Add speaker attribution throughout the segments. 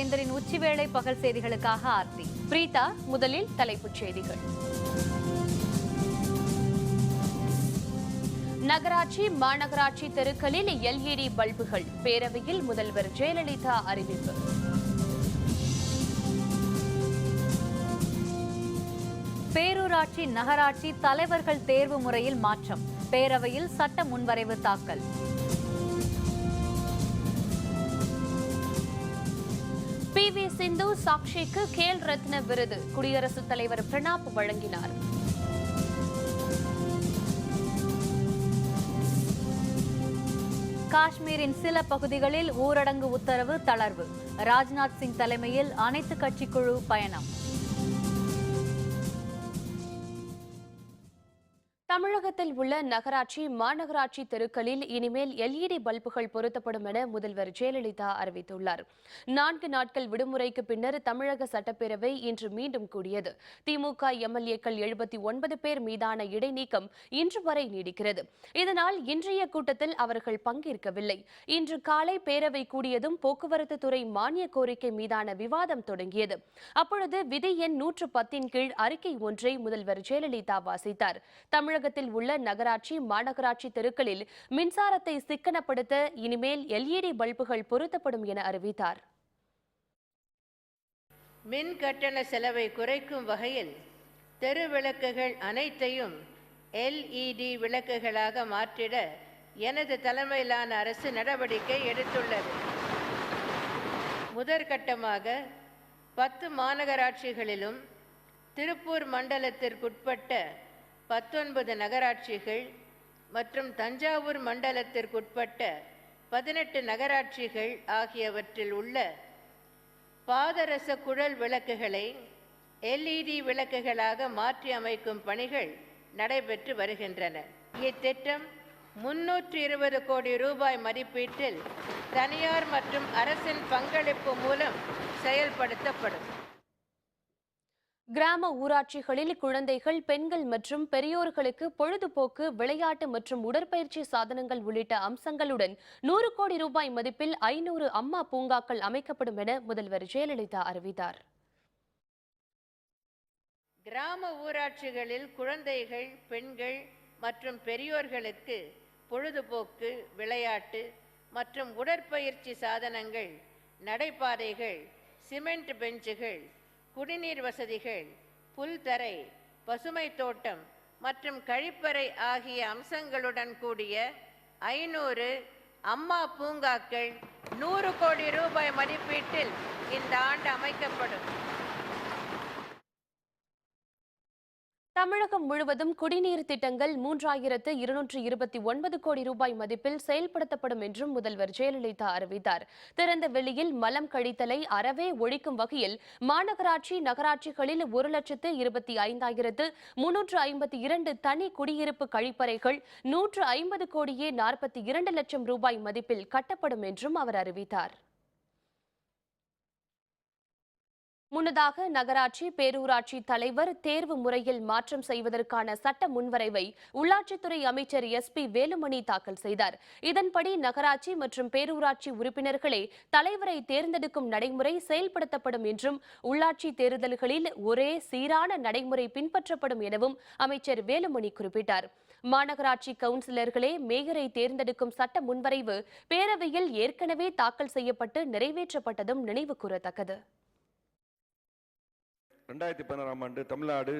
Speaker 1: வேந்தரின் உச்சிவேளை பகல் செய்திகளுக்காக ஆர்த்தி பிரீதா முதலில் தலைப்புச் செய்திகள் நகராட்சி மாநகராட்சி தெருக்களில் எல்இடி பல்புகள் பேரவையில் முதல்வர் ஜெயலலிதா அறிவிப்பு பேரூராட்சி நகராட்சி தலைவர்கள் தேர்வு முறையில் மாற்றம் பேரவையில் சட்ட முன்வரைவு தாக்கல் வி சிந்து சாக்ஷிக்கு கேல் ரத்ன விருது குடியரசுத் தலைவர் பிரணாப் வழங்கினார் காஷ்மீரின் சில பகுதிகளில் ஊரடங்கு உத்தரவு தளர்வு ராஜ்நாத் சிங் தலைமையில் அனைத்து கட்சி குழு பயணம் தமிழகத்தில் உள்ள நகராட்சி மாநகராட்சி தெருக்களில் இனிமேல் எல்இடி பல்புகள் பொருத்தப்படும் என முதல்வர் ஜெயலலிதா அறிவித்துள்ளார் நான்கு நாட்கள் விடுமுறைக்கு பின்னர் தமிழக சட்டப்பேரவை இன்று மீண்டும் கூடியது திமுக எம்எல்ஏக்கள் எழுபத்தி ஒன்பது பேர் மீதான இடைநீக்கம் இன்று வரை நீடிக்கிறது இதனால் இன்றைய கூட்டத்தில் அவர்கள் பங்கேற்கவில்லை இன்று காலை பேரவை கூடியதும் போக்குவரத்து துறை மானிய கோரிக்கை மீதான விவாதம் தொடங்கியது அப்பொழுது விதி எண் நூற்று பத்தின் கீழ் அறிக்கை ஒன்றை முதல்வர் ஜெயலலிதா வாசித்தார் தமிழக தமிழகத்தில் உள்ள நகராட்சி மாநகராட்சி தெருக்களில் மின்சாரத்தை சிக்கனப்படுத்த இனிமேல் எல்இடி பல்புகள் பொருத்தப்படும் என அறிவித்தார்
Speaker 2: மின் கட்டண செலவை குறைக்கும் வகையில் தெரு விளக்குகள் அனைத்தையும் எல்இடி விளக்குகளாக மாற்றிட எனது தலைமையிலான அரசு நடவடிக்கை எடுத்துள்ளது முதற்கட்டமாக பத்து மாநகராட்சிகளிலும் திருப்பூர் மண்டலத்திற்குட்பட்ட பத்தொன்பது நகராட்சிகள் மற்றும் தஞ்சாவூர் மண்டலத்திற்குட்பட்ட பதினெட்டு நகராட்சிகள் ஆகியவற்றில் உள்ள பாதரச குழல் விளக்குகளை எல்இடி விளக்குகளாக மாற்றி அமைக்கும் பணிகள் நடைபெற்று வருகின்றன இத்திட்டம் முன்னூற்று இருபது கோடி ரூபாய் மதிப்பீட்டில் தனியார் மற்றும் அரசின் பங்களிப்பு மூலம் செயல்படுத்தப்படும்
Speaker 1: கிராம ஊராட்சிகளில் குழந்தைகள் பெண்கள் மற்றும் பெரியோர்களுக்கு பொழுதுபோக்கு விளையாட்டு மற்றும் உடற்பயிற்சி சாதனங்கள் உள்ளிட்ட அம்சங்களுடன் நூறு கோடி ரூபாய் மதிப்பில் ஐநூறு அம்மா பூங்காக்கள் அமைக்கப்படும் என முதல்வர் ஜெயலலிதா அறிவித்தார்
Speaker 2: கிராம ஊராட்சிகளில் குழந்தைகள் பெண்கள் மற்றும் பெரியோர்களுக்கு பொழுதுபோக்கு விளையாட்டு மற்றும் உடற்பயிற்சி சாதனங்கள் நடைபாதைகள் சிமெண்ட் பெஞ்சுகள் குடிநீர் வசதிகள் புல்தரை பசுமை தோட்டம் மற்றும் கழிப்பறை ஆகிய அம்சங்களுடன் கூடிய ஐநூறு அம்மா பூங்காக்கள் நூறு கோடி ரூபாய் மதிப்பீட்டில் இந்த ஆண்டு அமைக்கப்படும்
Speaker 1: தமிழகம் முழுவதும் குடிநீர் திட்டங்கள் மூன்றாயிரத்து இருநூற்று இருபத்தி ஒன்பது கோடி ரூபாய் மதிப்பில் செயல்படுத்தப்படும் என்றும் முதல்வர் ஜெயலலிதா அறிவித்தார் திறந்த வெளியில் மலம் கழித்தலை அறவே ஒழிக்கும் வகையில் மாநகராட்சி நகராட்சிகளில் ஒரு லட்சத்து இருபத்தி ஐந்தாயிரத்து முன்னூற்று ஐம்பத்தி இரண்டு தனி குடியிருப்பு கழிப்பறைகள் நூற்று ஐம்பது கோடியே நாற்பத்தி இரண்டு லட்சம் ரூபாய் மதிப்பில் கட்டப்படும் என்றும் அவர் அறிவித்தார் முன்னதாக நகராட்சி பேரூராட்சி தலைவர் தேர்வு முறையில் மாற்றம் செய்வதற்கான சட்ட முன்வரைவை உள்ளாட்சித்துறை அமைச்சர் எஸ் பி வேலுமணி தாக்கல் செய்தார் இதன்படி நகராட்சி மற்றும் பேரூராட்சி உறுப்பினர்களே தலைவரை தேர்ந்தெடுக்கும் நடைமுறை செயல்படுத்தப்படும் என்றும் உள்ளாட்சி தேர்தல்களில் ஒரே சீரான நடைமுறை பின்பற்றப்படும் எனவும் அமைச்சர் வேலுமணி குறிப்பிட்டார் மாநகராட்சி கவுன்சிலர்களே மேயரை தேர்ந்தெடுக்கும் சட்ட முன்வரைவு பேரவையில் ஏற்கனவே தாக்கல் செய்யப்பட்டு நிறைவேற்றப்பட்டதும் நினைவு கூறத்தக்கது
Speaker 3: ரெண்டாயிரத்தி பதினாறாம் ஆண்டு தமிழ்நாடு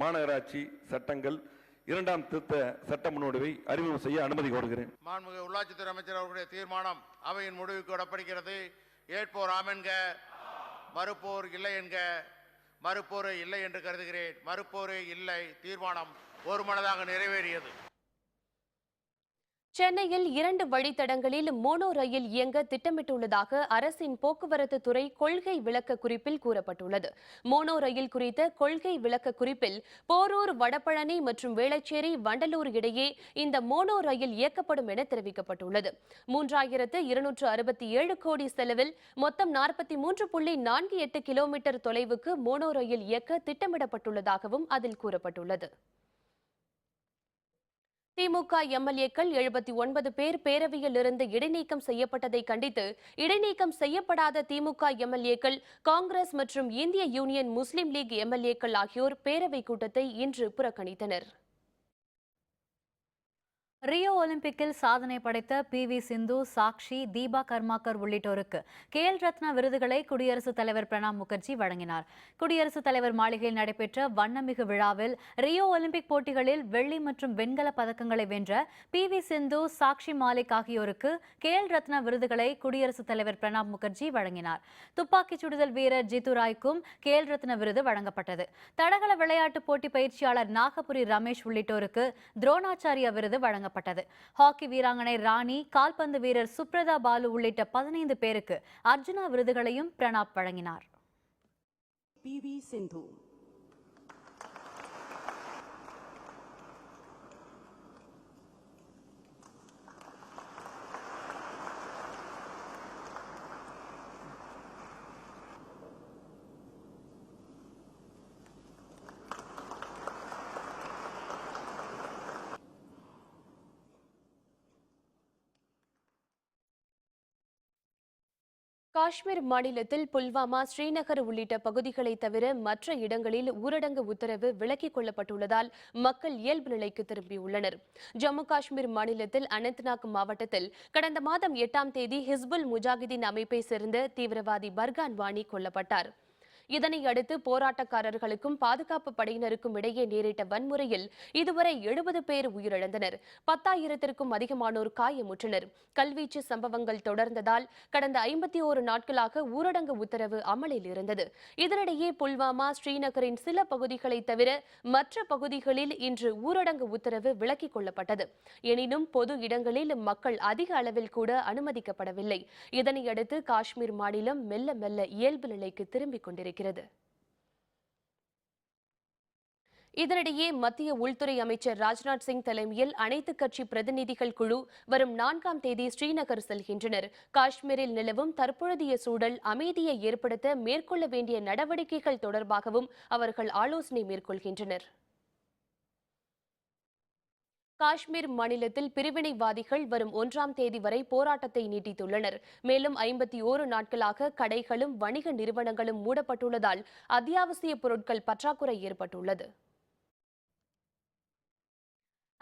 Speaker 3: மாநகராட்சி சட்டங்கள் இரண்டாம் திருத்த சட்ட முன்னோடுவை அறிமுகம் செய்ய அனுமதி கோருகிறேன்
Speaker 4: மாண்புமிகு உள்ளாட்சித்துறை அமைச்சர் அவர்களுடைய தீர்மானம் அவையின் முடிவுக்கு விடப்படுகிறது ஏற்போர் ஆமென்க மறுப்போர் இல்லை என்க மறுப்போர் இல்லை என்று கருதுகிறேன் மறுப்போர் இல்லை தீர்மானம் ஒரு மனதாக நிறைவேறியது
Speaker 1: சென்னையில் இரண்டு வழித்தடங்களில் மோனோ ரயில் இயங்க திட்டமிட்டுள்ளதாக அரசின் போக்குவரத்து துறை கொள்கை விளக்க குறிப்பில் கூறப்பட்டுள்ளது மோனோ ரயில் குறித்த கொள்கை விளக்க குறிப்பில் போரூர் வடபழனி மற்றும் வேளச்சேரி வண்டலூர் இடையே இந்த மோனோ ரயில் இயக்கப்படும் என தெரிவிக்கப்பட்டுள்ளது மூன்றாயிரத்து இருநூற்று அறுபத்தி ஏழு கோடி செலவில் மொத்தம் நாற்பத்தி மூன்று புள்ளி நான்கு எட்டு கிலோமீட்டர் தொலைவுக்கு மோனோ ரயில் இயக்க திட்டமிடப்பட்டுள்ளதாகவும் அதில் கூறப்பட்டுள்ளது திமுக எம்எல்ஏக்கள் எழுபத்தி ஒன்பது பேர் பேரவையில் இருந்து இடைநீக்கம் செய்யப்பட்டதை கண்டித்து இடைநீக்கம் செய்யப்படாத திமுக எம்எல்ஏக்கள் காங்கிரஸ் மற்றும் இந்திய யூனியன் முஸ்லிம் லீக் எம்எல்ஏக்கள் ஆகியோர் பேரவைக் கூட்டத்தை இன்று புறக்கணித்தனர் ரியோ ஒலிம்பிக்கில் சாதனை படைத்த பி வி சிந்து சாக்ஷி தீபா கர்மாக்கர் உள்ளிட்டோருக்கு கேல் ரத்னா விருதுகளை குடியரசுத் தலைவர் பிரணாப் முகர்ஜி வழங்கினார் குடியரசுத் தலைவர் மாளிகையில் நடைபெற்ற வண்ணமிகு விழாவில் ரியோ ஒலிம்பிக் போட்டிகளில் வெள்ளி மற்றும் வெண்கல பதக்கங்களை வென்ற பி வி சிந்து சாக்ஷி மாலிக் ஆகியோருக்கு கேல் ரத்னா விருதுகளை குடியரசுத் தலைவர் பிரணாப் முகர்ஜி வழங்கினார் துப்பாக்கிச் சுடுதல் வீரர் ஜித்து ராய்க்கும் கேல் ரத்ன விருது வழங்கப்பட்டது தடகள விளையாட்டுப் போட்டி பயிற்சியாளர் நாகபுரி ரமேஷ் உள்ளிட்டோருக்கு துரோணாச்சாரியா விருது வழங்க வழங்கப்பட்டது ஹாக்கி வீராங்கனை ராணி கால்பந்து வீரர் சுப்ரதா பாலு உள்ளிட்ட பதினைந்து பேருக்கு அர்ஜுனா விருதுகளையும் பிரணாப் வழங்கினார் பி வி சிந்து காஷ்மீர் மாநிலத்தில் புல்வாமா ஸ்ரீநகர் உள்ளிட்ட பகுதிகளை தவிர மற்ற இடங்களில் ஊரடங்கு உத்தரவு விலக்கிக் கொள்ளப்பட்டுள்ளதால் மக்கள் இயல்பு நிலைக்கு திரும்பியுள்ளனர் ஜம்மு காஷ்மீர் மாநிலத்தில் அனந்த்நாக் மாவட்டத்தில் கடந்த மாதம் எட்டாம் தேதி ஹிஸ்புல் முஜாகிதீன் அமைப்பை சேர்ந்த தீவிரவாதி பர்கான் வாணி கொல்லப்பட்டார் இதனையடுத்து போராட்டக்காரர்களுக்கும் பாதுகாப்பு படையினருக்கும் இடையே நேரிட்ட வன்முறையில் இதுவரை எழுபது பேர் உயிரிழந்தனர் பத்தாயிரத்திற்கும் அதிகமானோர் காயமுற்றனர் கல்வீச்சு சம்பவங்கள் தொடர்ந்ததால் கடந்த ஐம்பத்தி ஓரு நாட்களாக ஊரடங்கு உத்தரவு அமலில் இருந்தது இதனிடையே புல்வாமா ஸ்ரீநகரின் சில பகுதிகளை தவிர மற்ற பகுதிகளில் இன்று ஊரடங்கு உத்தரவு விலக்கிக் கொள்ளப்பட்டது எனினும் பொது இடங்களில் மக்கள் அதிக அளவில் கூட அனுமதிக்கப்படவில்லை இதனையடுத்து காஷ்மீர் மாநிலம் மெல்ல மெல்ல இயல்பு நிலைக்கு திரும்பிக் கொண்டிருக்கிறது இருக்கிறது இதனிடையே மத்திய உள்துறை அமைச்சர் ராஜ்நாத் சிங் தலைமையில் அனைத்து கட்சி பிரதிநிதிகள் குழு வரும் நான்காம் தேதி ஸ்ரீநகர் செல்கின்றனர் காஷ்மீரில் நிலவும் தற்பொழுதைய சூழல் அமைதியை ஏற்படுத்த மேற்கொள்ள வேண்டிய நடவடிக்கைகள் தொடர்பாகவும் அவர்கள் ஆலோசனை மேற்கொள்கின்றனர் காஷ்மீர் மாநிலத்தில் பிரிவினைவாதிகள் வரும் ஒன்றாம் தேதி வரை போராட்டத்தை நீட்டித்துள்ளனர் மேலும் ஐம்பத்தி ஓரு நாட்களாக கடைகளும் வணிக நிறுவனங்களும் மூடப்பட்டுள்ளதால் அத்தியாவசிய பொருட்கள் பற்றாக்குறை ஏற்பட்டுள்ளது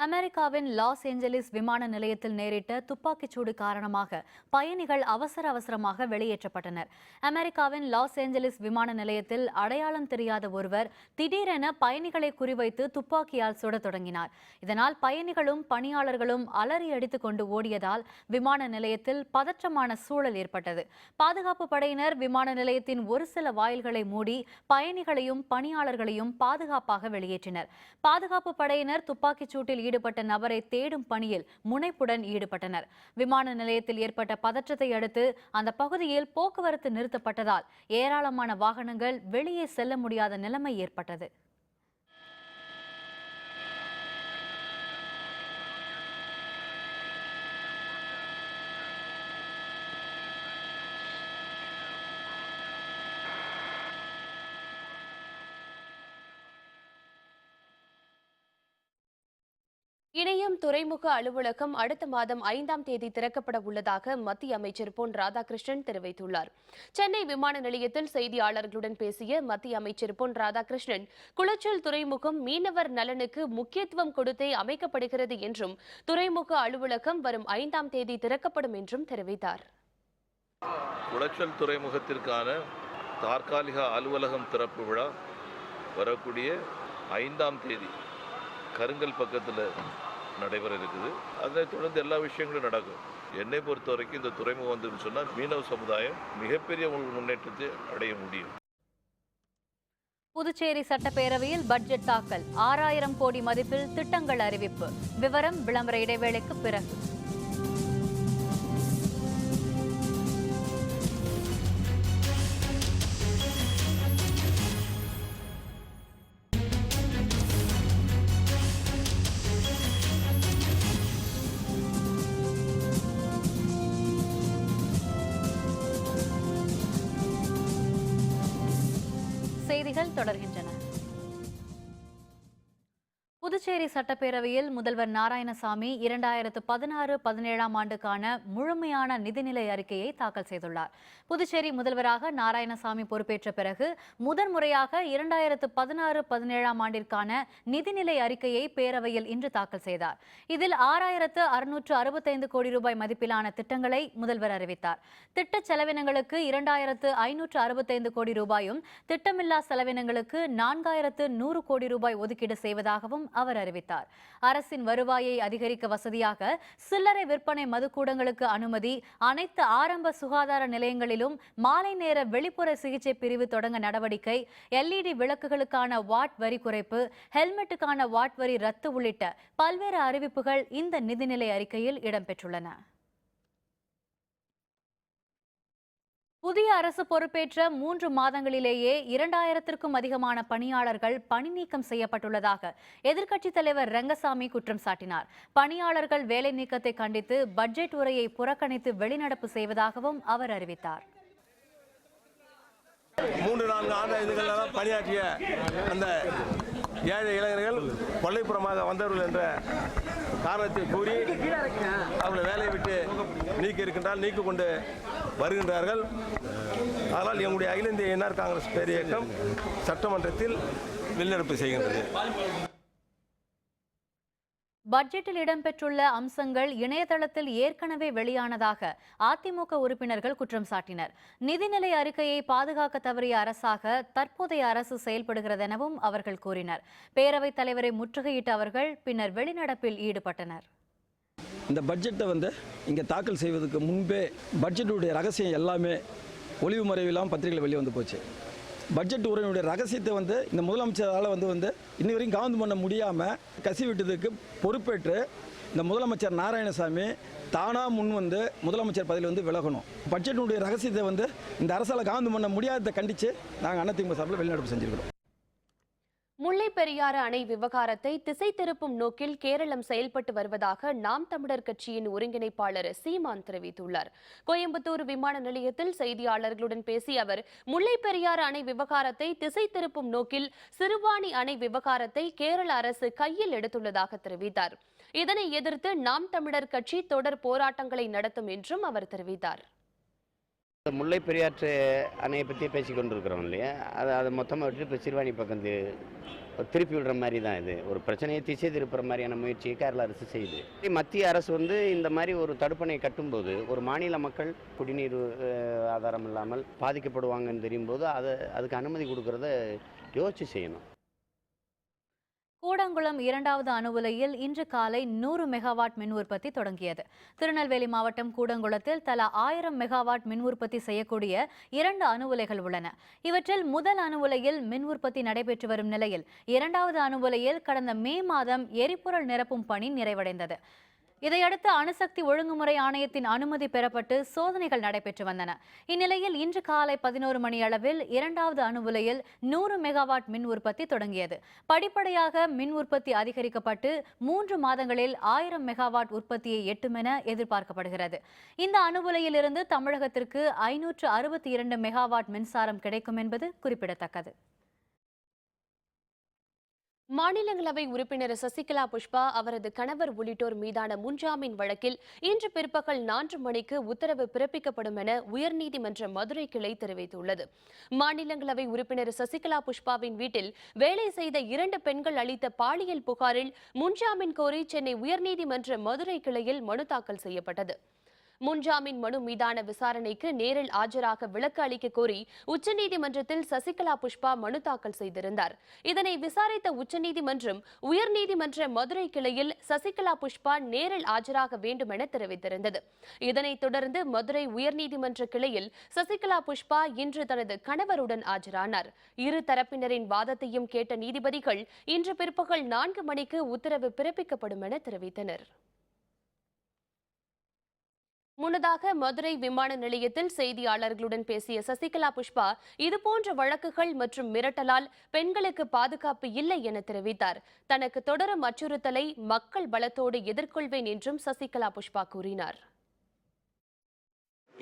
Speaker 1: அமெரிக்காவின் லாஸ் ஏஞ்சலிஸ் விமான நிலையத்தில் நேரிட்ட துப்பாக்கிச்சூடு காரணமாக பயணிகள் அவசர அவசரமாக வெளியேற்றப்பட்டனர் அமெரிக்காவின் லாஸ் ஏஞ்சலிஸ் விமான நிலையத்தில் அடையாளம் தெரியாத ஒருவர் திடீரென பயணிகளை குறிவைத்து துப்பாக்கியால் சுடத் தொடங்கினார் இதனால் பயணிகளும் பணியாளர்களும் அலறி கொண்டு ஓடியதால் விமான நிலையத்தில் பதற்றமான சூழல் ஏற்பட்டது பாதுகாப்பு படையினர் விமான நிலையத்தின் ஒரு சில வாயில்களை மூடி பயணிகளையும் பணியாளர்களையும் பாதுகாப்பாக வெளியேற்றினர் பாதுகாப்பு படையினர் துப்பாக்கிச்சூட்டில் ஈடுபட்ட நபரை தேடும் பணியில் முனைப்புடன் ஈடுபட்டனர் விமான நிலையத்தில் ஏற்பட்ட பதற்றத்தை அடுத்து அந்த பகுதியில் போக்குவரத்து நிறுத்தப்பட்டதால் ஏராளமான வாகனங்கள் வெளியே செல்ல முடியாத நிலைமை ஏற்பட்டது இணையம் துறைமுக அலுவலகம் அடுத்த மாதம் ஐந்தாம் தேதி திறக்கப்பட உள்ளதாக மத்திய அமைச்சர் பொன் ராதாகிருஷ்ணன் தெரிவித்துள்ளார் சென்னை விமான நிலையத்தில் செய்தியாளர்களுடன் பேசிய மத்திய அமைச்சர் பொன் ராதாகிருஷ்ணன் குளச்சல் துறைமுகம் மீனவர் நலனுக்கு முக்கியத்துவம் கொடுத்தே அமைக்கப்படுகிறது என்றும் துறைமுக அலுவலகம் வரும் ஐந்தாம் தேதி திறக்கப்படும் என்றும் தெரிவித்தார்
Speaker 5: குளச்சல் துறைமுகத்திற்கான தற்காலிக அலுவலகம் திறப்பு விழா வரக்கூடிய ஐந்தாம் தேதி கருங்கல் பக்கத்தில் நடைபெற இருக்குது அதை தொடர்ந்து எல்லா விஷயங்களும் நடக்கும் என்னை பொறுத்த வரைக்கும் இந்த துறைமுகம் வந்து சொன்னால் மீனவ சமுதாயம் மிகப்பெரிய முன்னேற்றத்தை அடைய முடியும்
Speaker 1: புதுச்சேரி சட்டப்பேரவையில் பட்ஜெட் தாக்கல் ஆறாயிரம் கோடி மதிப்பில் திட்டங்கள் அறிவிப்பு விவரம் விளம்பர இடைவேளைக்கு பிறகு புதுச்சேரி சட்டப்பேரவையில் முதல்வர் நாராயணசாமி இரண்டாயிரத்து பதினாறு பதினேழாம் ஆண்டுக்கான முழுமையான நிதிநிலை அறிக்கையை தாக்கல் செய்துள்ளார் புதுச்சேரி முதல்வராக நாராயணசாமி பொறுப்பேற்ற பிறகு முதன்முறையாக இரண்டாயிரத்து பதினாறு பதினேழாம் ஆண்டிற்கான நிதிநிலை அறிக்கையை பேரவையில் இன்று தாக்கல் செய்தார் இதில் ஆறாயிரத்து அறுநூற்று அறுபத்தைந்து கோடி ரூபாய் மதிப்பிலான திட்டங்களை முதல்வர் அறிவித்தார் திட்ட செலவினங்களுக்கு இரண்டாயிரத்து ஐநூற்று அறுபத்தைந்து கோடி ரூபாயும் திட்டமில்லா செலவினங்களுக்கு நான்காயிரத்து நூறு கோடி ரூபாய் ஒதுக்கீடு செய்வதாகவும் அவர் தெரிவித்தார் அரசின் வருவாயை அதிகரிக்க வசதியாக சில்லறை விற்பனை மதுக்கூடங்களுக்கு அனுமதி அனைத்து ஆரம்ப சுகாதார நிலையங்களிலும் மாலை நேர வெளிப்புற சிகிச்சை பிரிவு தொடங்க நடவடிக்கை எல்இடி விளக்குகளுக்கான வாட் வரி குறைப்பு ஹெல்மெட்டுக்கான வாட் வரி ரத்து உள்ளிட்ட பல்வேறு அறிவிப்புகள் இந்த நிதிநிலை அறிக்கையில் இடம்பெற்றுள்ளன புதிய அரசு பொறுப்பேற்ற மூன்று மாதங்களிலேயே இரண்டாயிரத்திற்கும் அதிகமான பணியாளர்கள் பணி நீக்கம் செய்யப்பட்டுள்ளதாக எதிர்க்கட்சித் தலைவர் ரங்கசாமி குற்றம் சாட்டினார் பணியாளர்கள் வேலை நீக்கத்தை கண்டித்து பட்ஜெட் உரையை புறக்கணித்து வெளிநடப்பு செய்வதாகவும் அவர் அறிவித்தார்
Speaker 6: மூன்று நான்கு ஆண்டு பணியாற்றிய அந்த ஏழை இளைஞர்கள் கொள்ளைப்புறமாக வந்தவர்கள் என்ற காரணத்தை கூறி அவர்களை வேலையை விட்டு நீக்கி இருக்கின்றால் நீக்கி கொண்டு வருகின்றார்கள் ஆனால் எங்களுடைய அகில இந்திய என்ஆர் காங்கிரஸ் பேரியக்கம் சட்டமன்றத்தில் வெளிநடப்பு செய்கின்றது
Speaker 1: பட்ஜெட்டில் இடம்பெற்றுள்ள அம்சங்கள் இணையதளத்தில் ஏற்கனவே வெளியானதாக அதிமுக உறுப்பினர்கள் குற்றம் சாட்டினர் நிதிநிலை அறிக்கையை பாதுகாக்க தவறிய அரசாக தற்போதைய அரசு செயல்படுகிறதெனவும் அவர்கள் கூறினர் பேரவைத் தலைவரை முற்றுகையிட்ட அவர்கள் பின்னர் வெளிநடப்பில் ஈடுபட்டனர்
Speaker 7: இந்த பட்ஜெட்டை வந்து இங்கே தாக்கல் செய்வதற்கு முன்பே பட்ஜெட்டுடைய ரகசியம் எல்லாமே ஒளிவு மறைவில்லாமல் பத்திரிகையில் வெளியே வந்து போச்சு பட்ஜெட் உரையினுடைய ரகசியத்தை வந்து இந்த முதலமைச்சரால் வந்து வந்து இன்னி வரைக்கும் கவனம் பண்ண முடியாமல் கசிவிட்டதுக்கு பொறுப்பேற்று இந்த முதலமைச்சர் நாராயணசாமி தானாக முன் வந்து முதலமைச்சர் பதவியில் வந்து விலகணும் பட்ஜெட்டினுடைய ரகசியத்தை வந்து இந்த அரசால் கவனம் பண்ண முடியாததை கண்டித்து நாங்கள் திமுக சார்பில் வெளிநடப்பு செஞ்சுருக்கிறோம்
Speaker 1: முல்லை பெரியாறு அணை விவகாரத்தை திசை திருப்பும் நோக்கில் கேரளம் செயல்பட்டு வருவதாக நாம் தமிழர் கட்சியின் ஒருங்கிணைப்பாளர் சீமான் தெரிவித்துள்ளார் கோயம்புத்தூர் விமான நிலையத்தில் செய்தியாளர்களுடன் பேசிய அவர் முல்லை பெரியாறு அணை விவகாரத்தை திசை திருப்பும் நோக்கில் சிறுவாணி அணை விவகாரத்தை கேரள அரசு கையில் எடுத்துள்ளதாக தெரிவித்தார் இதனை எதிர்த்து நாம் தமிழர் கட்சி தொடர் போராட்டங்களை நடத்தும் என்றும் அவர் தெரிவித்தார்
Speaker 8: முல்லை பெரியாற்று அணையை பற்றி பேசி கொண்டிருக்கிறோம் இல்லையா அதை அதை மொத்தமாக விட்டு இப்போ சிறுவாணி பக்கம் திருப்பி விடுற மாதிரி தான் இது ஒரு பிரச்சனையை திசை திருப்புற மாதிரியான முயற்சியை கேரள அரசு செய்யுது மத்திய அரசு வந்து இந்த மாதிரி ஒரு தடுப்பணை கட்டும்போது ஒரு மாநில மக்கள் குடிநீர் ஆதாரம் இல்லாமல் பாதிக்கப்படுவாங்கன்னு தெரியும் போது அதை அதுக்கு அனுமதி கொடுக்கறத யோசிச்சு செய்யணும்
Speaker 1: கூடங்குளம் இரண்டாவது அணு உலையில் இன்று காலை நூறு மெகாவாட் மின் உற்பத்தி தொடங்கியது திருநெல்வேலி மாவட்டம் கூடங்குளத்தில் தலா ஆயிரம் மெகாவாட் மின் உற்பத்தி செய்யக்கூடிய இரண்டு அணு உலைகள் உள்ளன இவற்றில் முதல் அணு உலையில் மின் உற்பத்தி நடைபெற்று வரும் நிலையில் இரண்டாவது அணு உலையில் கடந்த மே மாதம் எரிபொருள் நிரப்பும் பணி நிறைவடைந்தது இதையடுத்து அணுசக்தி ஒழுங்குமுறை ஆணையத்தின் அனுமதி பெறப்பட்டு சோதனைகள் நடைபெற்று வந்தன இந்நிலையில் இன்று காலை பதினோரு மணி அளவில் இரண்டாவது அணு உலையில் நூறு மெகாவாட் மின் உற்பத்தி தொடங்கியது படிப்படியாக மின் உற்பத்தி அதிகரிக்கப்பட்டு மூன்று மாதங்களில் ஆயிரம் மெகாவாட் உற்பத்தியை எட்டும் என எதிர்பார்க்கப்படுகிறது இந்த அணு உலையிலிருந்து தமிழகத்திற்கு ஐநூற்று அறுபத்தி இரண்டு மெகாவாட் மின்சாரம் கிடைக்கும் என்பது குறிப்பிடத்தக்கது மாநிலங்களவை உறுப்பினர் சசிகலா புஷ்பா அவரது கணவர் உள்ளிட்டோர் மீதான முன்ஜாமீன் வழக்கில் இன்று பிற்பகல் நான்கு மணிக்கு உத்தரவு பிறப்பிக்கப்படும் என உயர்நீதிமன்ற மதுரை கிளை தெரிவித்துள்ளது மாநிலங்களவை உறுப்பினர் சசிகலா புஷ்பாவின் வீட்டில் வேலை செய்த இரண்டு பெண்கள் அளித்த பாலியல் புகாரில் முன்ஜாமீன் கோரி சென்னை உயர்நீதிமன்ற மதுரை கிளையில் மனு தாக்கல் செய்யப்பட்டது முன்ஜாமீன் மனு மீதான விசாரணைக்கு நேரில் ஆஜராக விளக்கு அளிக்க கோரி உச்சநீதிமன்றத்தில் சசிகலா புஷ்பா மனு தாக்கல் செய்திருந்தார் இதனை விசாரித்த உச்சநீதிமன்றம் உயர்நீதிமன்ற மதுரை கிளையில் சசிகலா புஷ்பா நேரில் ஆஜராக வேண்டும் என தெரிவித்திருந்தது இதனைத் தொடர்ந்து மதுரை உயர்நீதிமன்ற கிளையில் சசிகலா புஷ்பா இன்று தனது கணவருடன் ஆஜரானார் இரு தரப்பினரின் வாதத்தையும் கேட்ட நீதிபதிகள் இன்று பிற்பகல் நான்கு மணிக்கு உத்தரவு பிறப்பிக்கப்படும் என தெரிவித்தனர் முன்னதாக மதுரை விமான நிலையத்தில் செய்தியாளர்களுடன் பேசிய சசிகலா புஷ்பா இதுபோன்ற வழக்குகள் மற்றும் மிரட்டலால் பெண்களுக்கு பாதுகாப்பு இல்லை என தெரிவித்தார் தனக்கு தொடரும் அச்சுறுத்தலை மக்கள் பலத்தோடு எதிர்கொள்வேன் என்றும் சசிகலா புஷ்பா கூறினார்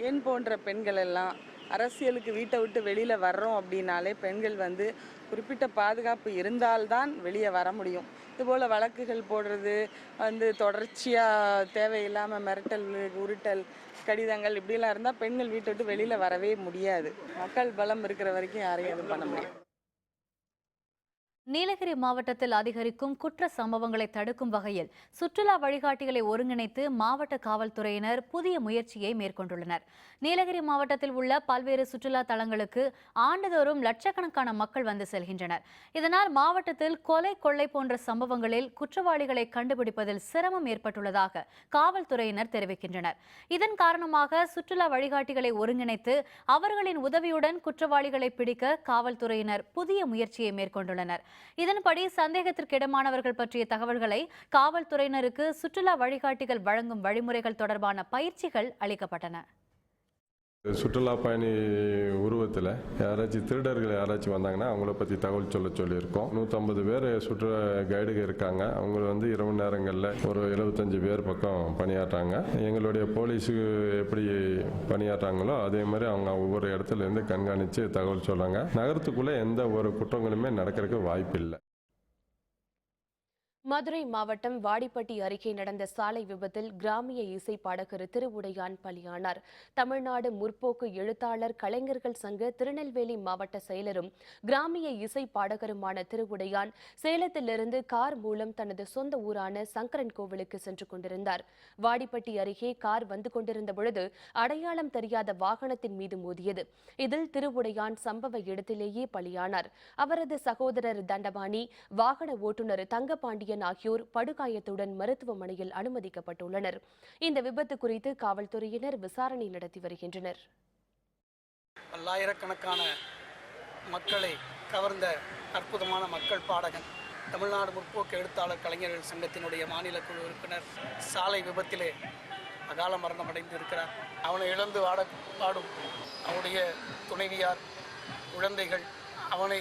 Speaker 9: என் போன்ற பெண்கள் எல்லாம் அரசியலுக்கு வீட்டை விட்டு வெளியில் வர்றோம் அப்படின்னாலே பெண்கள் வந்து குறிப்பிட்ட பாதுகாப்பு இருந்தால்தான் வெளியே வர முடியும் இதுபோல் வழக்குகள் போடுறது வந்து தொடர்ச்சியாக தேவையில்லாமல் மிரட்டல் உருட்டல் கடிதங்கள் இப்படிலாம் இருந்தால் பெண்கள் வீட்டை விட்டு வெளியில் வரவே முடியாது மக்கள் பலம் இருக்கிற வரைக்கும் யாரையும் எதுவும் பண்ண முடியாது
Speaker 1: நீலகிரி மாவட்டத்தில் அதிகரிக்கும் குற்ற சம்பவங்களை தடுக்கும் வகையில் சுற்றுலா வழிகாட்டிகளை ஒருங்கிணைத்து மாவட்ட காவல்துறையினர் புதிய முயற்சியை மேற்கொண்டுள்ளனர் நீலகிரி மாவட்டத்தில் உள்ள பல்வேறு சுற்றுலா தலங்களுக்கு ஆண்டுதோறும் லட்சக்கணக்கான மக்கள் வந்து செல்கின்றனர் இதனால் மாவட்டத்தில் கொலை கொள்ளை போன்ற சம்பவங்களில் குற்றவாளிகளை கண்டுபிடிப்பதில் சிரமம் ஏற்பட்டுள்ளதாக காவல்துறையினர் தெரிவிக்கின்றனர் இதன் காரணமாக சுற்றுலா வழிகாட்டிகளை ஒருங்கிணைத்து அவர்களின் உதவியுடன் குற்றவாளிகளை பிடிக்க காவல்துறையினர் புதிய முயற்சியை மேற்கொண்டுள்ளனர் இதன்படி சந்தேகத்திற்கிடமானவர்கள் பற்றிய தகவல்களை காவல்துறையினருக்கு சுற்றுலா வழிகாட்டிகள் வழங்கும் வழிமுறைகள் தொடர்பான பயிற்சிகள் அளிக்கப்பட்டன சுற்றுலா பயணி உருவத்தில் யாராச்சும் திருடர்கள் யாராச்சும் வந்தாங்கன்னா அவங்கள பற்றி தகவல் சொல்ல சொல்லியிருக்கோம் நூற்றம்பது பேர் சுற்றுலா கைடுகள் இருக்காங்க அவங்க வந்து இரவு நேரங்களில் ஒரு எழுபத்தஞ்சு பேர் பக்கம் பணியாற்றாங்க எங்களுடைய போலீஸுக்கு எப்படி பணியாற்றாங்களோ அதே மாதிரி அவங்க ஒவ்வொரு இடத்துலேருந்து கண்காணித்து தகவல் சொல்கிறாங்க நகரத்துக்குள்ளே எந்த ஒரு குற்றங்களுமே நடக்கிறதுக்கு வாய்ப்பில்லை மதுரை மாவட்டம் வாடிப்பட்டி அருகே நடந்த சாலை விபத்தில் கிராமிய இசை பாடகர் திருவுடையான் பலியானார் தமிழ்நாடு முற்போக்கு எழுத்தாளர் கலைஞர்கள் சங்க திருநெல்வேலி மாவட்ட செயலரும் கிராமிய இசை பாடகருமான திருவுடையான் சேலத்திலிருந்து கார் மூலம் தனது சொந்த ஊரான சங்கரன் கோவிலுக்கு சென்று கொண்டிருந்தார் வாடிப்பட்டி அருகே கார் வந்து கொண்டிருந்த பொழுது அடையாளம் தெரியாத வாகனத்தின் மீது மோதியது இதில் திருவுடையான் சம்பவ இடத்திலேயே பலியானார் அவரது சகோதரர் தண்டபாணி வாகன ஓட்டுநர் தங்கபாண்டியன் பாண்டியன் ஆகியோர் படுகாயத்துடன் மருத்துவமனையில் அனுமதிக்கப்பட்டுள்ளனர் இந்த விபத்து குறித்து காவல்துறையினர் விசாரணை நடத்தி வருகின்றனர் பல்லாயிரக்கணக்கான மக்களை கவர்ந்த அற்புதமான மக்கள் பாடகன் தமிழ்நாடு முற்போக்கு எழுத்தாளர் கலைஞர்கள் சங்கத்தினுடைய மாநில குழு உறுப்பினர் சாலை விபத்திலே அகால மரணம் அடைந்து இருக்கிறார் அவனை இழந்து வாட பாடும் அவனுடைய துணைவியார் குழந்தைகள் அவனை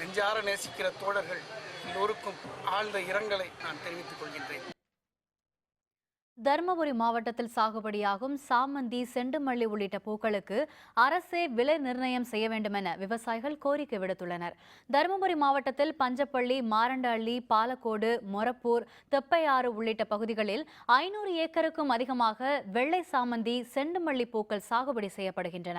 Speaker 1: நெஞ்சார நேசிக்கிற தோழர்கள் எல்லோருக்கும் ஆழ்ந்த இரங்கலை நான் தெரிவித்துக் கொள்கின்றேன் தருமபுரி மாவட்டத்தில் சாகுபடியாகும் சாமந்தி செண்டுமல்லி உள்ளிட்ட பூக்களுக்கு அரசே விலை நிர்ணயம் செய்ய வேண்டும் என விவசாயிகள் கோரிக்கை விடுத்துள்ளனர் தருமபுரி மாவட்டத்தில் பஞ்சப்பள்ளி மாரண்டஹள்ளி பாலக்கோடு மொரப்பூர் தெப்பையாறு உள்ளிட்ட பகுதிகளில் ஐநூறு ஏக்கருக்கும் அதிகமாக வெள்ளை சாமந்தி செண்டுமல்லி பூக்கள் சாகுபடி செய்யப்படுகின்றன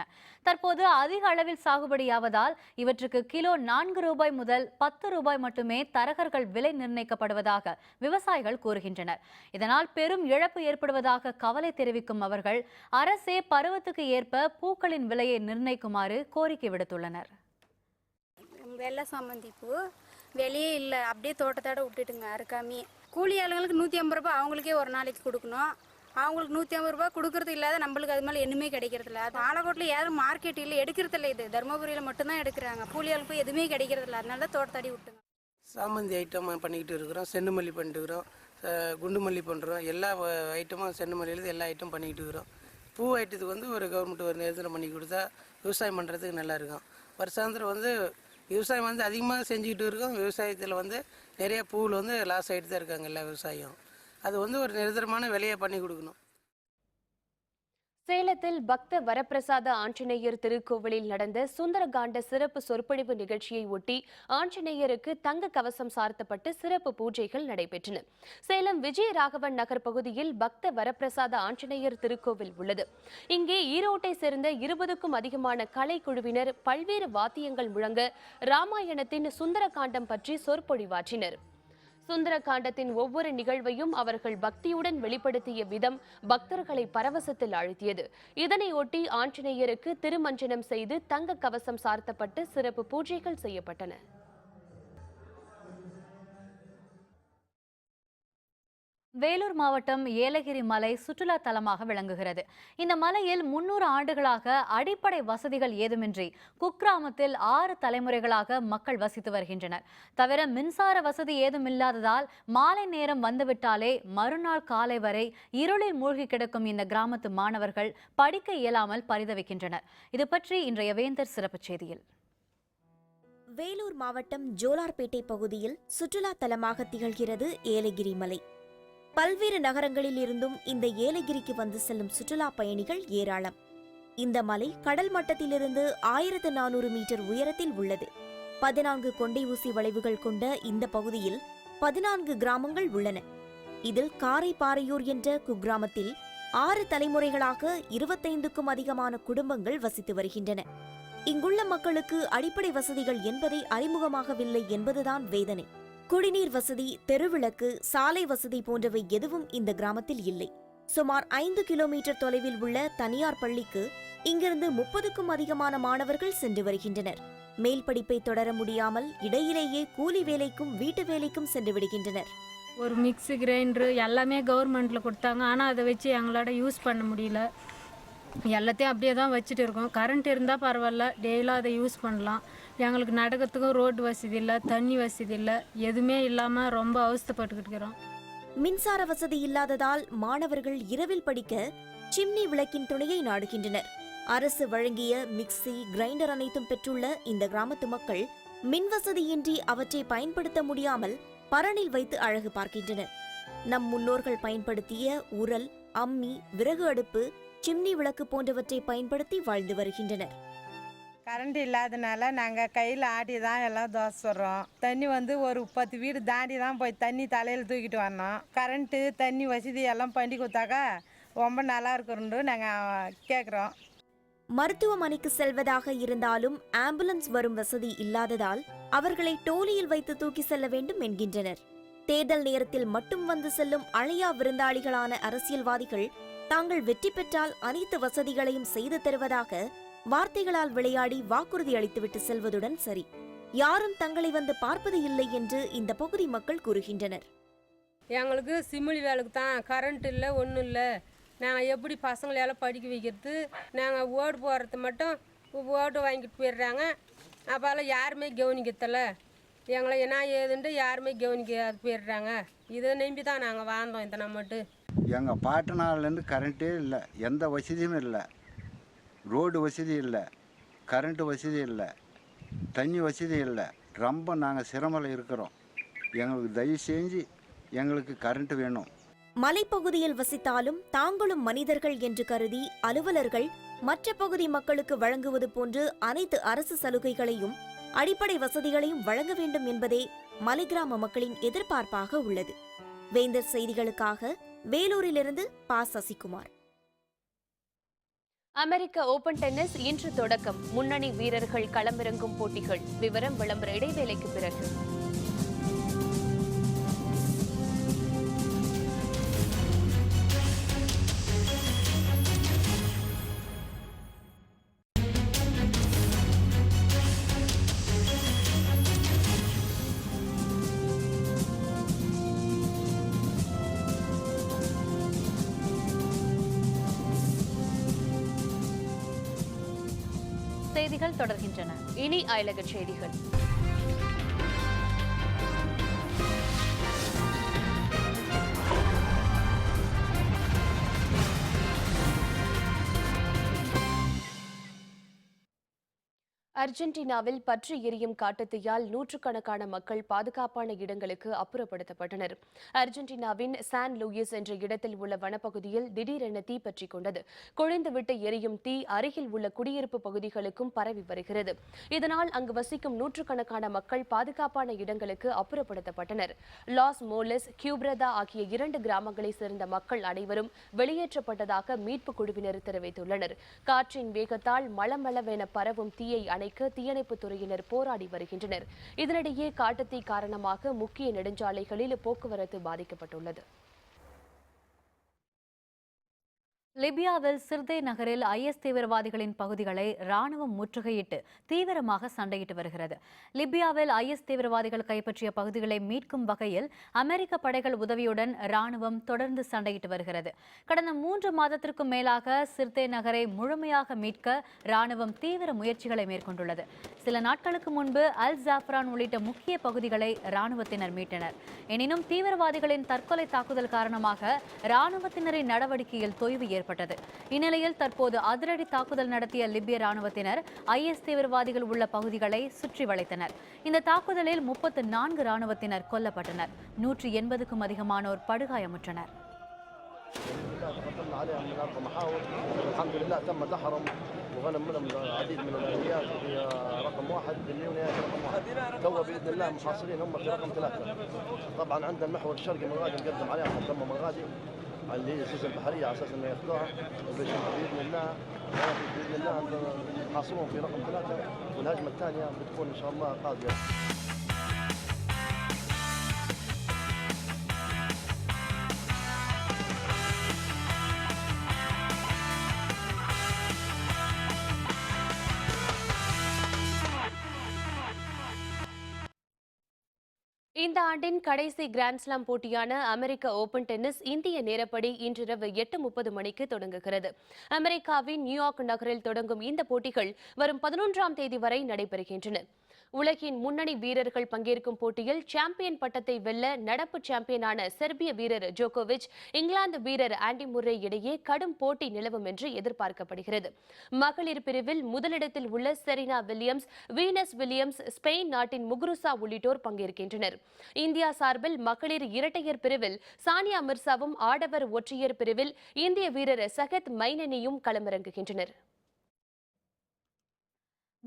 Speaker 1: தற்போது அதிக அளவில் சாகுபடியாவதால் இவற்றுக்கு கிலோ நான்கு ரூபாய் முதல் பத்து ரூபாய் மட்டுமே தரகர்கள் விலை நிர்ணயிக்கப்படுவதாக விவசாயிகள் கூறுகின்றனர் இதனால் பெரும் இழப்பு இழப்பு ஏற்படுவதாக கவலை தெரிவிக்கும் அவர்கள் அரசே பருவத்துக்கு ஏற்ப பூக்களின் விலையை நிர்ணயிக்குமாறு கோரிக்கை விடுத்துள்ளனர் வெள்ளை சாமந்தி பூ வெளியே இல்லை அப்படியே தோட்டத்தோட விட்டுட்டுங்க அறுக்காமி கூலி ஆளுங்களுக்கு நூற்றி ஐம்பது ரூபாய் அவங்களுக்கே ஒரு நாளைக்கு கொடுக்கணும் அவங்களுக்கு நூற்றி ஐம்பது ரூபாய் கொடுக்கறது இல்லாத நம்மளுக்கு அது மேலே எதுவுமே கிடைக்கிறது இல்லை அது யாரும் மார்க்கெட் இல்லை எடுக்கிறது இல்லை இது தர்மபுரியில் மட்டும்தான் எடுக்கிறாங்க கூலி ஆளுக்கு எதுவுமே கிடைக்கிறது இல்லை அதனால தோட்டத்தாடி விட்டுங்க சாமந்தி ஐட்டம் பண்ணிக்கிட்டு இருக்கிறோம் சென்னுமல்லி பண்ணிட்டு இருக்கிறோம் குண்டு மல்லி பண்ணுறோம் எல்லா ஐட்டமும் செண்டு மல்லியிலேருந்து எல்லா ஐட்டமும் பண்ணிக்கிட்டு இருக்கிறோம் பூ ஐட்டத்துக்கு வந்து ஒரு கவர்மெண்ட் ஒரு நிறுத்தனை பண்ணி கொடுத்தா விவசாயம் பண்ணுறதுக்கு நல்லாயிருக்கும் வருஷாந்திரம் வந்து விவசாயம் வந்து அதிகமாக செஞ்சுக்கிட்டு இருக்கோம் விவசாயத்தில் வந்து நிறைய பூவில் வந்து லாஸ் ஆகிட்டு தான் இருக்காங்க எல்லா விவசாயம் அது வந்து ஒரு நிரந்தரமான விலையை பண்ணி கொடுக்கணும் சேலத்தில் பக்த வரப்பிரசாத ஆஞ்சநேயர் திருக்கோவிலில் நடந்த சுந்தரகாண்ட சிறப்பு சொற்பொழிவு நிகழ்ச்சியை ஒட்டி ஆஞ்சநேயருக்கு தங்க கவசம் சார்த்தப்பட்டு சிறப்பு பூஜைகள் நடைபெற்றன சேலம் விஜயராகவன் நகர் பகுதியில் பக்த வரப்பிரசாத ஆஞ்சநேயர் திருக்கோவில் உள்ளது இங்கே ஈரோட்டை சேர்ந்த இருபதுக்கும் அதிகமான கலைக்குழுவினர் பல்வேறு வாத்தியங்கள் முழங்க ராமாயணத்தின் சுந்தரகாண்டம் பற்றி சொற்பொழிவாற்றினர் சுந்தர காண்டத்தின் ஒவ்வொரு நிகழ்வையும் அவர்கள் பக்தியுடன் வெளிப்படுத்திய விதம் பக்தர்களை பரவசத்தில் ஆழ்த்தியது இதனையொட்டி ஆஞ்சநேயருக்கு திருமஞ்சனம் செய்து தங்க கவசம் சார்த்தப்பட்டு சிறப்பு பூஜைகள் செய்யப்பட்டன வேலூர் மாவட்டம் ஏலகிரி மலை சுற்றுலா தலமாக விளங்குகிறது இந்த மலையில் முன்னூறு ஆண்டுகளாக அடிப்படை வசதிகள் ஏதுமின்றி குக்கிராமத்தில் ஆறு தலைமுறைகளாக மக்கள் வசித்து வருகின்றனர் தவிர மின்சார வசதி ஏதும் இல்லாததால் மாலை நேரம் வந்துவிட்டாலே மறுநாள் காலை வரை இருளில் மூழ்கி கிடக்கும் இந்த கிராமத்து மாணவர்கள் படிக்க இயலாமல் பரிதவிக்கின்றனர் இது பற்றி இன்றைய வேந்தர் சிறப்புச் செய்தியில் வேலூர் மாவட்டம் ஜோலார்பேட்டை பகுதியில் சுற்றுலா தலமாக திகழ்கிறது ஏலகிரி மலை பல்வேறு நகரங்களில் இருந்தும் இந்த ஏலகிரிக்கு வந்து செல்லும் சுற்றுலா பயணிகள் ஏராளம் இந்த மலை கடல் மட்டத்திலிருந்து ஆயிரத்து நானூறு மீட்டர் உயரத்தில் உள்ளது பதினான்கு கொண்டை ஊசி வளைவுகள் கொண்ட இந்த பகுதியில் பதினான்கு கிராமங்கள் உள்ளன இதில் காரைப்பாறையூர் என்ற குக்கிராமத்தில் ஆறு தலைமுறைகளாக இருபத்தைந்துக்கும் அதிகமான குடும்பங்கள் வசித்து வருகின்றன இங்குள்ள மக்களுக்கு அடிப்படை வசதிகள் என்பதை அறிமுகமாகவில்லை என்பதுதான் வேதனை குடிநீர் வசதி தெருவிளக்கு சாலை வசதி போன்றவை எதுவும் இந்த கிராமத்தில் இல்லை சுமார் ஐந்து கிலோமீட்டர் தொலைவில் உள்ள தனியார் பள்ளிக்கு இங்கிருந்து முப்பதுக்கும் அதிகமான மாணவர்கள் சென்று வருகின்றனர் மேல் படிப்பை தொடர முடியாமல் இடையிலேயே கூலி வேலைக்கும் வீட்டு வேலைக்கும் சென்று விடுகின்றனர் ஒரு மிக்ஸி கிரைண்டரு எல்லாமே கவர்மெண்ட்டில் கொடுத்தாங்க ஆனால் அதை வச்சு எங்களால் யூஸ் பண்ண முடியல எல்லாத்தையும் அப்படியே தான் வச்சுட்டு இருக்கோம் கரண்ட் இருந்தால் பரவாயில்ல டெய்லியும் அதை யூஸ் பண்ணலாம் எங்களுக்கு நடக்கிறதுக்கும் ரோடு வசதி இல்லை தண்ணி வசதி இல்லை எதுவுமே இல்லாமல் ரொம்ப அவஸ்தப்பட்டுக்கிட்டு மின்சார வசதி இல்லாததால் மாணவர்கள் இரவில் படிக்க சிம்னி விளக்கின் துணையை நாடுகின்றனர் அரசு வழங்கிய மிக்சி கிரைண்டர் அனைத்தும் பெற்றுள்ள இந்த கிராமத்து மக்கள் மின் வசதியின்றி அவற்றை பயன்படுத்த முடியாமல் பரணில் வைத்து அழகு பார்க்கின்றனர் நம் முன்னோர்கள் பயன்படுத்திய உரல் அம்மி விறகு அடுப்பு சிம்னி விளக்கு போன்றவற்றை பயன்படுத்தி வாழ்ந்து வருகின்றனர் கரண்ட் இல்லாதனால நாங்கள் கையில் ஆடி தான் எல்லாம் தோசை சுடுறோம் தண்ணி வந்து ஒரு பத்து வீடு தாண்டி தான் போய் தண்ணி தலையில் தூக்கிட்டு வரணும் கரண்ட்டு தண்ணி வசதி எல்லாம் பண்ணி கொடுத்தாக்கா ரொம்ப நல்லா இருக்குன்னு நாங்கள் கேட்குறோம் மருத்துவமனைக்கு செல்வதாக இருந்தாலும் ஆம்புலன்ஸ் வரும் வசதி இல்லாததால் அவர்களை டோலியில் வைத்து தூக்கி செல்ல வேண்டும் என்கின்றனர் தேர்தல் நேரத்தில் மட்டும் வந்து செல்லும் அழையா விருந்தாளிகளான அரசியல்வாதிகள் தாங்கள் வெற்றி பெற்றால் அனைத்து வசதிகளையும் செய்து தருவதாக வார்த்தைகளால் விளையாடி வாக்குறுதி அளித்துவிட்டு செல்வதுடன் சரி யாரும் தங்களை வந்து பார்ப்பது இல்லை என்று இந்த பகுதி மக்கள் கூறுகின்றனர் எங்களுக்கு சிமிழி வேலைக்கு தான் கரண்ட் இல்லை ஒன்றும் இல்லை நாங்கள் எப்படி பசங்களையெல்லாம் படிக்க வைக்கிறது நாங்கள் ஓடு போடுறது மட்டும் ஓட்டு வாங்கிட்டு போயிடுறாங்க அப்போல்லாம் யாருமே கவனிக்கத்தல எங்களை என்ன ஏதுன்ட்டு யாருமே கவனிக்க போயிடுறாங்க இதை நம்பி தான் நாங்கள் வாழ்ந்தோம் இந்த நம்மட்டு எங்கள் பாட்டு நாள்லேருந்து கரண்ட்டே இல்லை எந்த வசதியும் இல்லை ரோடு வசதி இல்லை கரண்ட்டு வசதி இல்லை தண்ணி வசதி இல்லை ரொம்ப நாங்கள் சிரமம் இருக்கிறோம் எங்களுக்கு தயவு செஞ்சு எங்களுக்கு கரண்ட் வேணும் மலைப்பகுதியில் வசித்தாலும் தாங்களும் மனிதர்கள் என்று கருதி அலுவலர்கள் மற்ற பகுதி மக்களுக்கு வழங்குவது போன்று அனைத்து அரசு சலுகைகளையும் அடிப்படை வசதிகளையும் வழங்க வேண்டும் என்பதே மலை கிராம மக்களின் எதிர்பார்ப்பாக உள்ளது வேந்தர் செய்திகளுக்காக வேலூரிலிருந்து பா சசிகுமார் அமெரிக்க ஓபன் டென்னிஸ் இன்று தொடக்கம் முன்னணி வீரர்கள் களமிறங்கும் போட்டிகள் விவரம் விளம்பர இடைவேளைக்கு பிறகு செய்திகள் தொடர்கின்றன இனி அயலகச் செய்திகள் அர்ஜென்டினாவில் பற்றி எரியும் காட்டுத்தீயால் நூற்றுக்கணக்கான மக்கள் பாதுகாப்பான இடங்களுக்கு அப்புறப்படுத்தப்பட்டனர் அர்ஜென்டினாவின் சான் லூயிஸ் என்ற இடத்தில் உள்ள வனப்பகுதியில் திடீரென தீ பற்றி கொண்டது கொழிந்துவிட்டு எரியும் தீ அருகில் உள்ள குடியிருப்பு பகுதிகளுக்கும் பரவி வருகிறது இதனால் அங்கு வசிக்கும் நூற்றுக்கணக்கான மக்கள் பாதுகாப்பான இடங்களுக்கு அப்புறப்படுத்தப்பட்டனர் லாஸ் மோலஸ் கியூப்ரதா ஆகிய இரண்டு கிராமங்களைச் சேர்ந்த மக்கள் அனைவரும் வெளியேற்றப்பட்டதாக மீட்பு குழுவினர் தெரிவித்துள்ளனர் காற்றின் வேகத்தால் மளமளவென பரவும் தீயை அணை அமைக்க தீயணைப்பு துறையினர் போராடி வருகின்றனர் இதனிடையே காட்டுத்தீ காரணமாக முக்கிய நெடுஞ்சாலைகளில் போக்குவரத்து பாதிக்கப்பட்டுள்ளது லிபியாவில் சிர்தே நகரில் ஐஎஸ் தீவிரவாதிகளின் பகுதிகளை ராணுவம் முற்றுகையிட்டு தீவிரமாக சண்டையிட்டு வருகிறது லிபியாவில் ஐஎஸ் தீவிரவாதிகள் கைப்பற்றிய பகுதிகளை மீட்கும் வகையில் அமெரிக்க படைகள் உதவியுடன் ராணுவம் தொடர்ந்து சண்டையிட்டு வருகிறது கடந்த மூன்று மாதத்திற்கும் மேலாக சிர்தே நகரை முழுமையாக மீட்க ராணுவம் தீவிர முயற்சிகளை மேற்கொண்டுள்ளது சில நாட்களுக்கு முன்பு அல் ஜாஃப்ரான் உள்ளிட்ட முக்கிய பகுதிகளை ராணுவத்தினர் மீட்டனர் எனினும் தீவிரவாதிகளின் தற்கொலை தாக்குதல் காரணமாக ராணுவத்தினரின் நடவடிக்கையில் தொய்வு ஏற்பட்டது ஏற்பட்டது இந்நிலையில் தற்போது அதிரடி தாக்குதல் நடத்திய லிபிய ராணுவத்தினர் ஐஎஸ் தீவிரவாதிகள் உள்ள பகுதிகளை சுற்றி வளைத்தனர் இந்த தாக்குதலில் முப்பத்து நான்கு ராணுவத்தினர் கொல்லப்பட்டனர் நூற்றி எண்பதுக்கும் அதிகமானோர் படுகாயமுற்றனர் اللي هي الجزء البحريه على اساس انه ياخذوها وباش باذن الله باذن الله نحاصرهم في رقم ثلاثه والهجمه الثانيه بتكون ان شاء الله قادمه இந்த ஆண்டின் கடைசி கிராண்ட்ஸ்லாம் போட்டியான அமெரிக்க ஓபன் டென்னிஸ் இந்திய நேரப்படி இன்றிரவு எட்டு முப்பது மணிக்கு தொடங்குகிறது அமெரிக்காவின் நியூயார்க் நகரில் தொடங்கும் இந்த போட்டிகள் வரும் பதினொன்றாம் தேதி வரை நடைபெறுகின்றன உலகின் முன்னணி வீரர்கள் பங்கேற்கும் போட்டியில் சாம்பியன் பட்டத்தை வெல்ல நடப்பு சாம்பியனான செர்பிய வீரர் ஜோகோவிச் இங்கிலாந்து வீரர் ஆண்டி முர்ரே இடையே கடும் போட்டி நிலவும் என்று எதிர்பார்க்கப்படுகிறது மகளிர் பிரிவில் முதலிடத்தில் உள்ள Serena Williams Venus Williams Spain நாட்டின் முகுருசா உள்ளிட்டோர் பங்கேற்கின்றனர் இந்தியா சார்பில் மகளிர் இரட்டையர் பிரிவில் சானியா மிர்சாவும் ஆடவர் ஒற்றையர் பிரிவில் இந்திய வீரர் சகத் மைனனியும் களமிறங்குகின்றனர்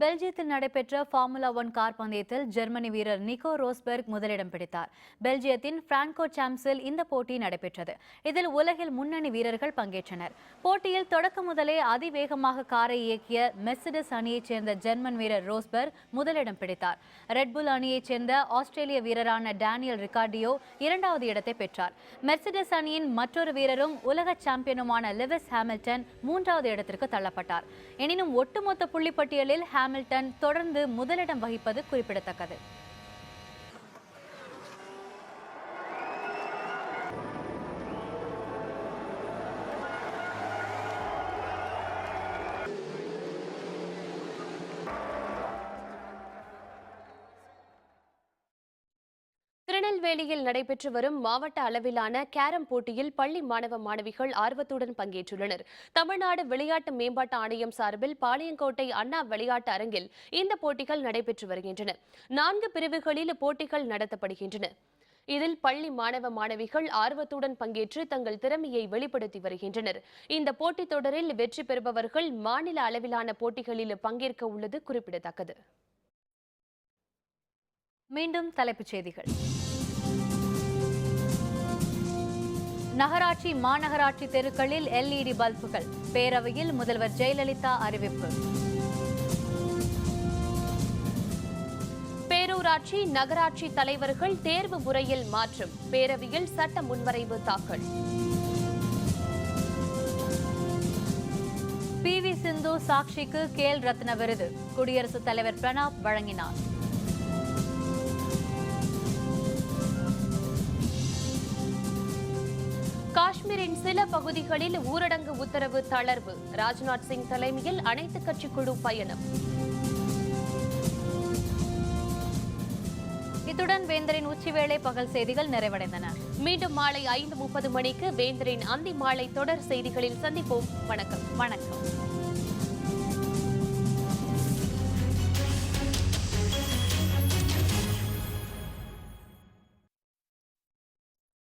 Speaker 1: பெல்ஜியத்தில் நடைபெற்ற ஃபார்முலா ஒன் கார் பந்தயத்தில் ஜெர்மனி வீரர் நிக்கோ ரோஸ்பெர்க் முதலிடம் பிடித்தார் பெல்ஜியத்தின் பிரான்கோ சாம்ஸில் இந்த போட்டி நடைபெற்றது இதில் உலகில் முன்னணி வீரர்கள் பங்கேற்றனர் போட்டியில் தொடக்க முதலே அதிவேகமாக காரை இயக்கிய மெர்சிடஸ் அணியைச் சேர்ந்த ஜெர்மன் வீரர் ரோஸ்பெர்க் முதலிடம் பிடித்தார் ரெட்புல் அணியைச் சேர்ந்த ஆஸ்திரேலிய வீரரான டேனியல் ரிகார்டியோ இரண்டாவது இடத்தை பெற்றார் மெர்சிடஸ் அணியின் மற்றொரு வீரரும் உலக சாம்பியனுமான லிவிஸ் ஹாமில்டன் மூன்றாவது இடத்திற்கு தள்ளப்பட்டார் எனினும் ஒட்டுமொத்த புள்ளிப்பட்டியலில் ஹாமில்டன் தொடர்ந்து முதலிடம் வகிப்பது குறிப்பிடத்தக்கது திருநெல்வேலியில் நடைபெற்று வரும் மாவட்ட அளவிலான கேரம் போட்டியில் பள்ளி மாணவ மாணவிகள் ஆர்வத்துடன் பங்கேற்றுள்ளனர் தமிழ்நாடு விளையாட்டு மேம்பாட்டு ஆணையம் சார்பில் பாளையங்கோட்டை அண்ணா விளையாட்டு அரங்கில் இந்த போட்டிகள் நடைபெற்று வருகின்றன நான்கு பிரிவுகளில் போட்டிகள் நடத்தப்படுகின்றன இதில் பள்ளி மாணவ மாணவிகள் ஆர்வத்துடன் பங்கேற்று தங்கள் திறமையை வெளிப்படுத்தி வருகின்றனர் இந்த போட்டித் தொடரில் வெற்றி பெறுபவர்கள் மாநில அளவிலான போட்டிகளில் பங்கேற்க உள்ளது குறிப்பிடத்தக்கது மீண்டும் தலைப்புச் செய்திகள் நகராட்சி மாநகராட்சி தெருக்களில் எல்இடி பல்புகள் பேரவையில் முதல்வர் ஜெயலலிதா அறிவிப்பு பேரூராட்சி நகராட்சி தலைவர்கள் தேர்வு முறையில் மாற்றம் பேரவையில் சட்ட முன்வரைவு தாக்கல் பி வி சிந்து சாக்ஷிக்கு கேல் ரத்ன விருது குடியரசுத் தலைவர் பிரணாப் வழங்கினார் நாட்டின் சில பகுதிகளில் ஊரடங்கு உத்தரவு தளர்வு ராஜ்நாத் சிங் தலைமையில் அனைத்துக் கட்சி குழு பயணம் இத்துடன் வேந்தரின் உச்சிவேளை பகல் செய்திகள் நிறைவடைந்தன மீண்டும் மாலை ஐந்து முப்பது மணிக்கு வேந்தரின் அந்தி மாலை தொடர் செய்திகளில் சந்திப்போம் வணக்கம் வணக்கம்